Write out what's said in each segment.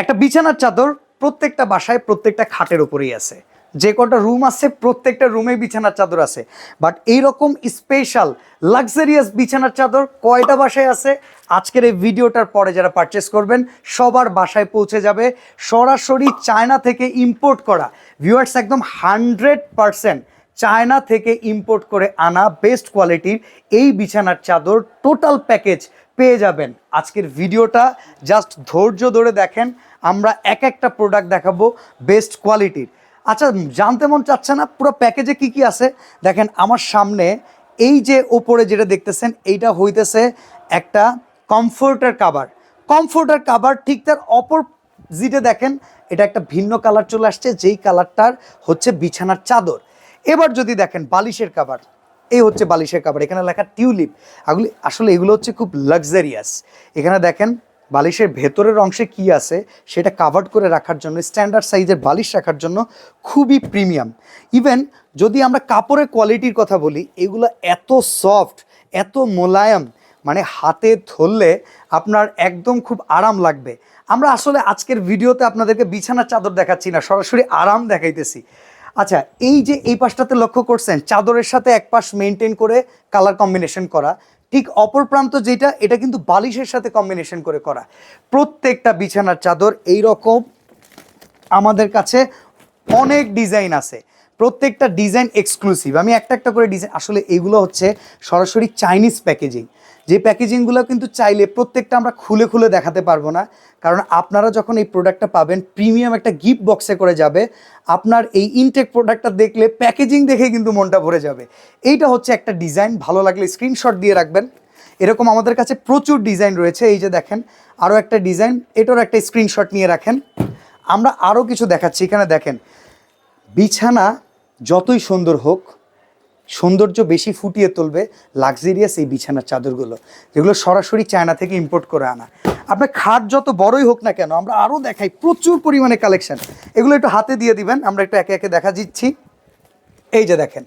একটা বিছানার চাদর প্রত্যেকটা বাসায়, প্রত্যেকটা খাটের উপরেই আছে। যে কটা রুম আছে, প্রত্যেকটা রুমে বিছানার চাদর আছে। বাট এইরকম স্পেশাল লাক্সারিয়াস বিছানার চাদর কয়টা বাসায় আছে? আজকের এই ভিডিওটার পরে যারা পারচেস করবেন, সবার বাসায় পৌঁছে যাবে। সরাসরি চায়না থেকে ইম্পোর্ট করা। ভিউয়ার্স একদম হান্ড্রেড পারসেন্ট চায়না থেকে ইম্পোর্ট করে আনা বেস্ট কোয়ালিটির এই বিছানার চাদর টোটাল প্যাকেজ পেয়ে যাবেন। আজকের ভিডিওটা জাস্ট ধৈর্য ধরে দেখেন, আমরা এক একটা প্রোডাক্ট দেখাবো বেস্ট কোয়ালিটির আচ্ছা জানতে মন চাচ্ছে না? পুরো প্যাকেজে কি কি আছে? দেখেন, আমার সামনে এই যে ওপরে যেটা দেখতেছেন, এইটা হইতেছে একটা কমফোর্টার কাভার কমফোর্টার কাভার ঠিক তার অপর জিটে দেখেন, এটা একটা ভিন্ন কালার চলে আসছে, যেই কালারটার হচ্ছে বিছানার চাদর। এবার যদি দেখেন বালিশের কাভার এই হচ্ছে বালিশের কাভার এখানে লেখা টিউলিপ এগুলি আসলে এগুলো হচ্ছে খুব লাক্সারিয়াস এখানে দেখেন বালিশের ভেতরের অংশে কি আছে, সেটা কাভার্ড করে রাখার জন্য স্ট্যান্ডার্ড সাইজের বালিশ রাখার জন্য খুবই প্রিমিয়াম ইভেন যদি আমরা কাপড়ের কোয়ালিটির কথা বলি, এগুলো এত সফট এত মোলায়েম মানে হাতে ধরলে আপনার একদম খুব আরাম লাগবে। আমরা আসলে আজকের ভিডিওতে আপনাদেরকে বিছানার চাদর দেখাচ্ছি না, সরাসরি আরাম দেখাইতেছি। আচ্ছা এই যে এই পাশটাতে লক্ষ্য করছেন, চাদরের সাথে এক পাশ মেনটেন করে কালার কম্বিনেশন করা, ঠিক অপর প্রান্ত যেটা, এটা কিন্তু বালিশের সাথে কম্বিনেশন করে করা। প্রত্যেকটা বিছানার চাদর এই রকম আমাদের কাছে অনেক ডিজাইন আছে। প্রত্যেকটা ডিজাইন এক্সক্লুসিভ আমি একটা একটা করে ডিজাইন, আসলে এগুলো হচ্ছে সরাসরি চাইনিজ প্যাকেজিং যে প্যাকেজিংগুলো কিন্তু চাইলে প্রত্যেকটা আমরা খুলে খুলে দেখাতে পারব না। কারণ আপনারা যখন এই প্রোডাক্টটা পাবেন, প্রিমিয়াম একটা গিফট বক্সে করে যাবে। আপনার এই ইনটেক প্রোডাক্টটা দেখলে প্যাকেজিং দেখে কিন্তু মনটা ভরে যাবে। এইটা হচ্ছে একটা ডিজাইন, ভালো লাগলে স্ক্রিনশট দিয়ে রাখবেন। এরকম আমাদের কাছে প্রচুর ডিজাইন রয়েছে। এই যে দেখেন, আরও একটা ডিজাইন এটার একটা স্ক্রিনশট নিয়ে রাখেন। আমরা আরও কিছু দেখাচ্ছি। এখানে দেখেন, বিছানা যতই সুন্দর হোক সৌন্দর্য বেশি ফুটিয়ে তুলবে লাক্সারিয়াস এই বিছানার চাদরগুলো, যেগুলো সরাসরি চায়না থেকে ইম্পোর্ট করে আনা। আপনার খাট যত বড়ই হোক না কেন, আমরা আরও দেখাই প্রচুর পরিমাণে কালেকশন এগুলো একটু হাতে দিয়ে দিবেন, আমরা একটু একে একে দেখা দিচ্ছি। এই যে দেখেন,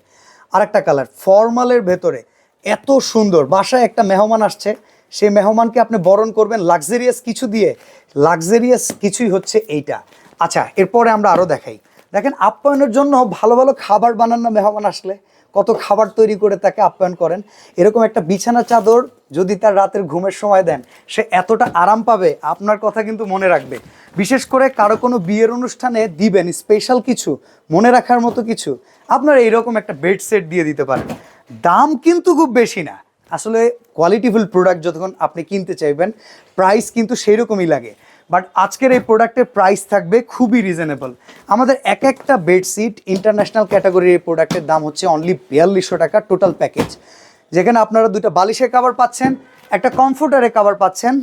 আরেকটা কালার ফর্মালের ভেতরে এত সুন্দর, বাসায় একটা মেহমান আসছে সেই মেহমানকে আপনি বরণ করবেন লাক্সারিয়াস কিছু দিয়ে লাক্সারিয়াস কিছুই হচ্ছে এইটা। আচ্ছা এরপরে আমরা আরও দেখাই। দেখেন আপ্যায়নের জন্য ভালো ভালো খাবার বানান মেহমান আসলে। কত খাবার তৈরি করে তাকে আপ্যায়ন করেন। এরকম একটা বিছানা চাদর যদি তার রাতের ঘুমের সময় দেন, সে এতটা আরাম পাবে, আপনার কথা কিন্তু মনে রাখবে। বিশেষ করে কারও কোনো বিয়ের অনুষ্ঠানে দিবেন স্পেশাল কিছু, মনে রাখার মতো কিছু, আপনারা এইরকম একটা বেড সেট দিয়ে দিতে পারেন। দাম কিন্তু খুব বেশি না। আসলে কোয়ালিটিফুল প্রোডাক্ট যতক্ষণ আপনি কিনতে চাইবেন প্রাইস কিন্তু সেই রকমই লাগে। বাট আজকের এই প্রোডাক্টের প্রাইস থাকবে খুবই রিজনেবল। আমাদের এক একটা বেডশিট ইন্টারন্যাশনাল ক্যাটাগরির এই প্রোডাক্টের দাম হচ্ছে অনলি বিয়াল্লিশশো টাকা টোটাল প্যাকেজ যেখানে আপনারা দুটো বালিশের কাভার পাচ্ছেন, একটা কমফোর্টারের কাভার পাচ্ছেন,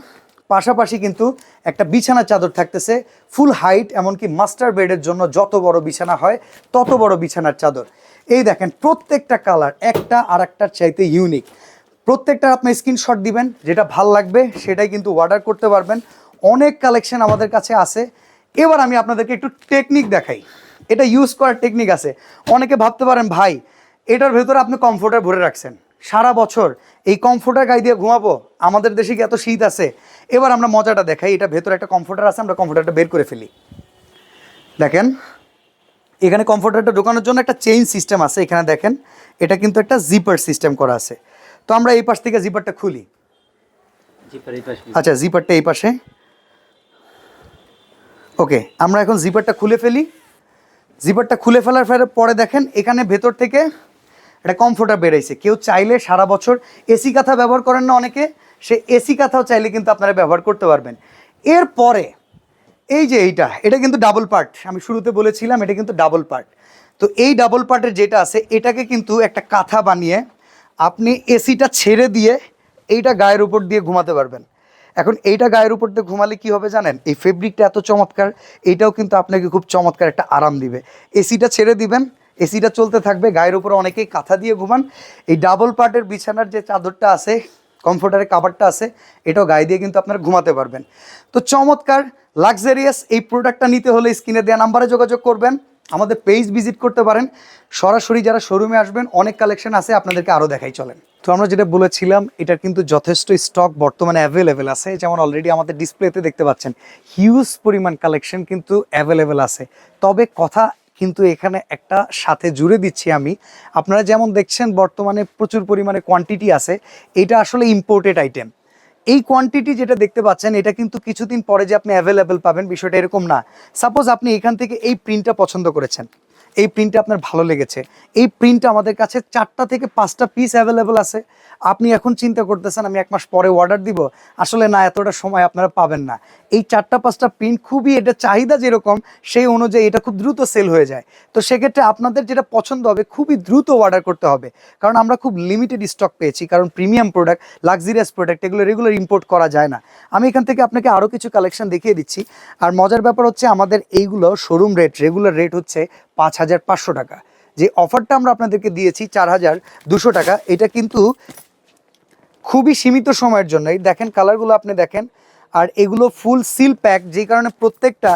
পাশাপাশি কিন্তু একটা বিছানা চাদর থাকতেছে ফুল হাইট এমনকি মাস্টার বেডের জন্য যত বড় বিছানা হয়, তত বড় বিছানার চাদর। এই দেখেন, প্রত্যেকটা কালার একটা আর একটার চাইতে ইউনিক প্রত্যেকটা আপনি স্ক্রিনশট দিবেন, যেটা ভালো লাগবে, সেটাই কিন্তু অর্ডার করতে পারবেন। অনেক কালেকশন আমাদের কাছে আছে। এবার আমি আপনাদেরকে একটু টেকনিক দেখাই। এটা ইউজ করার টেকনিক আছে। অনেকে ভাবতে পারেন ভাই এটার ভেতরে আপনি কমফোর্টার ভরে রাখছেন। সারা বছর এই কমফোর্টার গায়ে দিয়ে ঘুমাবো? আমাদের দেশে কি এত শীত আছে? এবার আমরা মজাটা দেখাই। এটা ভেতরে একটা কমফোর্টার আছে আমরা কমফোর্টারটা বের করে ফেলি। দেখেন এখানে কমফোর্টারটা ঢোকানোর জন্য একটা চেইন সিস্টেম আছে এখানে দেখেন। এটা কিন্তু একটা জিপার সিস্টেম করা আছে। তো আমরা এই পাশ থেকে জিপারটা খুলি। আচ্ছা জিপারটা এই পাশে। ওকে, আমরা এখন জিপারটা খুলে ফেলি। জিপারটা খুলে ফেলার ফের পরে দেখেন, এখানে ভেতর থেকে একটা কমফোর্টার বেড়েছে কেউ চাইলে সারা বছর এসি কাঁথা ব্যবহার করেন না অনেকে, সে এসি কাঁথাও চাইলে কিন্তু আপনারা ব্যবহার করতে পারবেন। এরপরে, এই যে এইটা, এটা কিন্তু ডাবল পার্ট আমি শুরুতে বলেছিলাম, এটা কিন্তু ডাবল পার্ট তো এই ডাবল পার্টের যেটা আছে, এটাকে কিন্তু একটা কাঁথা বানিয়ে আপনি এসিটা ছেড়ে দিয়ে এইটা গায়ের উপর দিয়ে ঘুমাতে পারবেন। এখন এইটা গায়ের উপর দিয়ে ঘুমালে কি হবে জানেন? এই ফেব্রিকটা এত চমৎকার এইটাও কিন্তু আপনাকে খুব চমৎকার একটা আরাম দিবে। এসিটা ছেড়ে দিবেন, এসিটা চলতে থাকবে, গায়ের উপরে অনেকেই কাঁথা দিয়ে ঘুমান। এই ডাবল পার্টের বিছানার যে চাদরটা আছে কমফোর্টারের কাভারটা আছে, এটাও গায়ে দিয়ে কিন্তু আপনারা ঘুমাতে পারবেন। তো চমৎকার লাক্সারিয়াস এই প্রোডাক্টটা নিতে হলে স্ক্রিনে দেওয়া নাম্বারে যোগাযোগ করবেন। আমাদের পেজ ভিজিট করতে পারেন। সরাসরি যারা শোরুমে আসবেন, অনেক কালেকশন আছে, আপনাদেরকে আরও দেখাই চলেন। তো আমরা যেটা বলেছিলাম, এটার কিন্তু যথেষ্ট স্টক বর্তমানে অ্যাভেলেবেল আছে। যেমন অলরেডি আমাদের ডিসপ্লেতে দেখতে পাচ্ছেন হিউজ পরিমাণ কালেকশন কিন্তু অ্যাভেলেবেল আছে। তবে কথা কিন্তু এখানে একটা সাথে জুড়ে দিচ্ছি আমি। আপনারা যেমন দেখছেন, বর্তমানে প্রচুর পরিমাণে কোয়ান্টিটি আছে। এটা আসলে ইম্পোর্টেড আইটেম এই কোয়ান্টিটি যেটা দেখতে পাচ্ছেন, এটা কিন্তু কিছুদিন পরে যে আপনি অ্যাভেলেবেল পাবেন, বিষয়টা এরকম না। সাপোজ আপনি এখান থেকে এই প্রিন্টটা পছন্দ করেছেন। এই প্রিন্টটা আপনার ভালো লেগেছে। এই প্রিন্টটা আমাদের কাছে চারটা থেকে পাঁচটা পিস অ্যাভেলেবেল আছে। আপনি এখন চিন্তা করতেছেন, আমি এক মাস পরে অর্ডার দিব। আসলে না, এতটা সময় আপনারা পাবেন না। এই চারটা পাঁচটা প্রিন্ট খুবই এটা চাহিদা যেরকম, সেই অনুযায়ী এটা খুব দ্রুত সেল হয়ে যায়। তো সেক্ষেত্রে আপনাদের যেটা পছন্দ হবে, খুবই দ্রুত অর্ডার করতে হবে। কারণ আমরা খুব লিমিটেড স্টক পেয়েছি। কারণ প্রিমিয়াম প্রোডাক্ট লাক্সারিয়াস প্রোডাক্ট এগুলো রেগুলার ইম্পোর্ট করা যায় না। আমি এখান থেকে আপনাকে আরও কিছু কালেকশন দেখিয়ে দিচ্ছি। আর মজার ব্যাপার হচ্ছে, আমাদের এইগুলো শোরুম রেট রেগুলার রেট হচ্ছে পাঁচ হাজার পাঁচশো টাকা। যে অফারটা আমরা আপনাদেরকে দিয়েছি চার হাজার দুশো টাকা, এটা কিন্তু খুবই সীমিত সময়ের জন্য এই দেখেন, কালারগুলো আপনি দেখেন, আর এগুলো ফুল সিল প্যাক যেই কারণে প্রত্যেকটা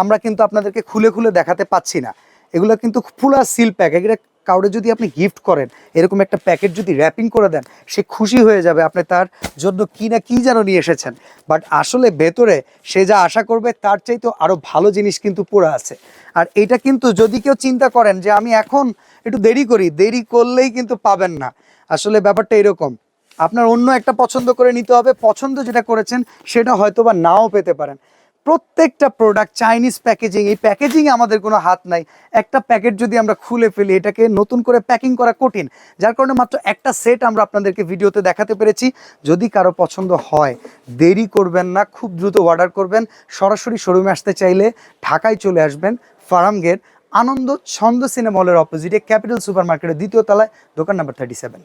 আমরা কিন্তু আপনাদেরকে খুলে খুলে দেখাতে পাচ্ছি না। এগুলো কিন্তু ফুল আর সিল প্যাক এটা কাউরে যদি আপনি গিফট করেন, এরকম একটা প্যাকেট যদি র্যাপিং করে দেন, সে খুশি হয়ে যাবে আপনি তার জন্য কি না কী যেন নিয়ে এসেছেন। বাট আসলে ভেতরে সে যা আশা করবে, তার চাইতে আরও ভালো জিনিস কিন্তু পড়ে আছে। আর এটা কিন্তু যদি কেউ চিন্তা করেন যে আমি এখন একটু দেরি করি, দেরি করলেই কিন্তু পাবেন না। আসলে ব্যাপারটা এরকম। আপনার অন্য একটা পছন্দ করে নিতে হবে, পছন্দ যেটা করেছেন, সেটা হয়তো বা নাও পেতে পারেন। প্রত্যেকটা প্রোডাক্ট চাইনিজ প্যাকেজিং এই প্যাকেজিংয়ে আমাদের কোনো হাত নাই। একটা প্যাকেট যদি আমরা খুলে ফেলি, এটাকে নতুন করে প্যাকিং করা কঠিন। যার কারণে মাত্র একটা সেট আমরা আপনাদেরকে ভিডিওতে দেখাতে পেরেছি। যদি কারও পছন্দ হয়, দেরি করবেন না, খুব দ্রুত অর্ডার করবেন। সরাসরি শোরুমে আসতে চাইলে ঢাকায় চলে আসবেন, ফার্ম গেট, আনন্দ ছন্দ সিনেমা হলের অপোজিটে ক্যাপিটাল সুপার মার্কেটের দ্বিতীয় তলায়, দোকান নাম্বার থার্টি সেভেন